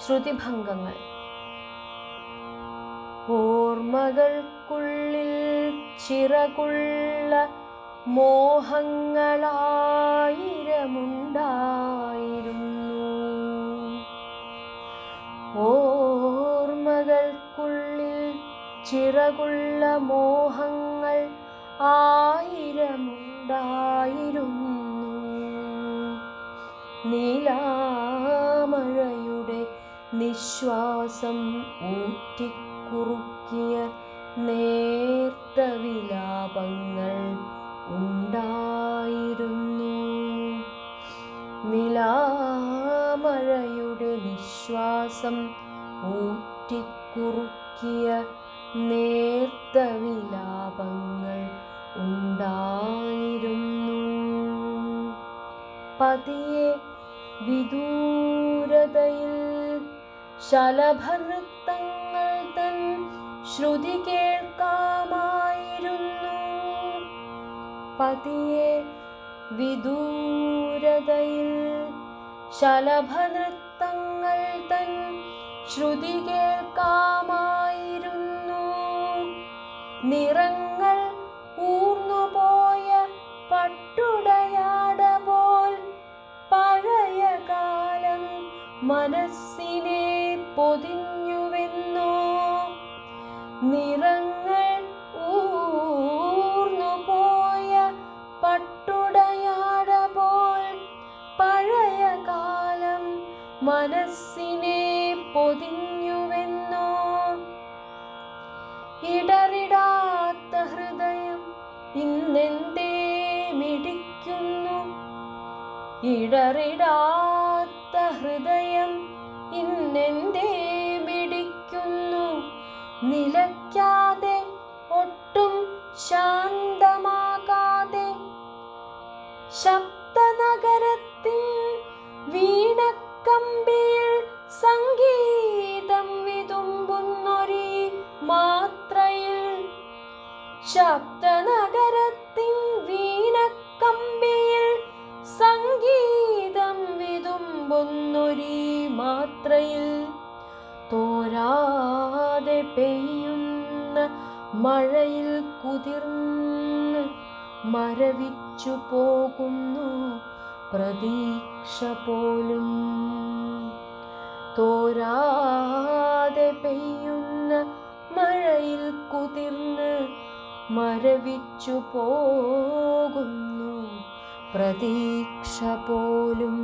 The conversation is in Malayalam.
ശ്രുതിഭംഗങ്ങൾ. ഓർമ്മകൾക്കുള്ളിൽ ചിറകുള്ള മോഹങ്ങളായിരമുണ്ടായിരുന്നു. ഓർമ്മകൾക്കുള്ളിൽ ചിറകുള്ള മോഹങ്ങൾ ആയിരമുണ്ടായിരുന്നു. നീലാമഴയുടെ നിശ്വാസം ഊറ്റിക്കുറുക്കിയ നേർത്ത വിലാപങ്ങൾ ഉണ്ടായിരുന്നു. നിലാമഴയുടെ നിശ്വാസം ഊറ്റിക്കുറുക്കിയ നേർത്ത വിലാപങ്ങൾ ഉണ്ടായിരുന്നു. പതിയെ വിദൂരതയിൽ ശലഭനൃത്തങ്ങൾ തൻ ശ്രുതി കേൾക്കാമായിരുന്നു. പതിയെ വിദൂരതയിൽ ശലഭനൃത്തങ്ങൾ തൻ ശ്രുതി കേൾക്കാമായിരുന്നു. നിറങ്ങൾ ഊർന്നുപോയ പട്ടുടയാട പോൽ പഴയ കാലം മനസ്സിനെ പൊതിഞ്ഞുവെന്നോ? നിറങ്ങൾ ഊർന്നുപോയ പട്ടുടയാട പോൽ പഴയ കാലം മനസ്സിനെ പൊതിഞ്ഞുവെന്നോ? ഇടറിടാത്ത ഹൃദയം ഇന്നെന്തേ മിടിക്കുന്നു? ഹൃദയം ഇന്നെന്തേ പിടിക്കുന്നു നിലയ്ക്കാതെ ഒട്ടും ശാന്തമാകാതെ. ശബ്ദനഗരത്തിൻ വീണക്കമ്പിയിൽ സംഗീതം വിതുമ്പുന്നൊരി മാത്രയിൽ. ശബ്ദനഗരത്തിൻ വീണക്കമ്പിയിൽ സംഗീതം വിതുമ്പുന്നൊരീ മാത്രയിൽ തോരാതെ പെയ്യുന്ന മഴയിൽ കുതിർന്ന് മരവിച്ചു പോകുന്നു പ്രതീക്ഷ പോലും. തോരാതെ പെയ്യുന്ന മഴയിൽ കുതിർന്ന് മരവിച്ചു പോകുന്നു പ്രതീക്ഷ പോലും.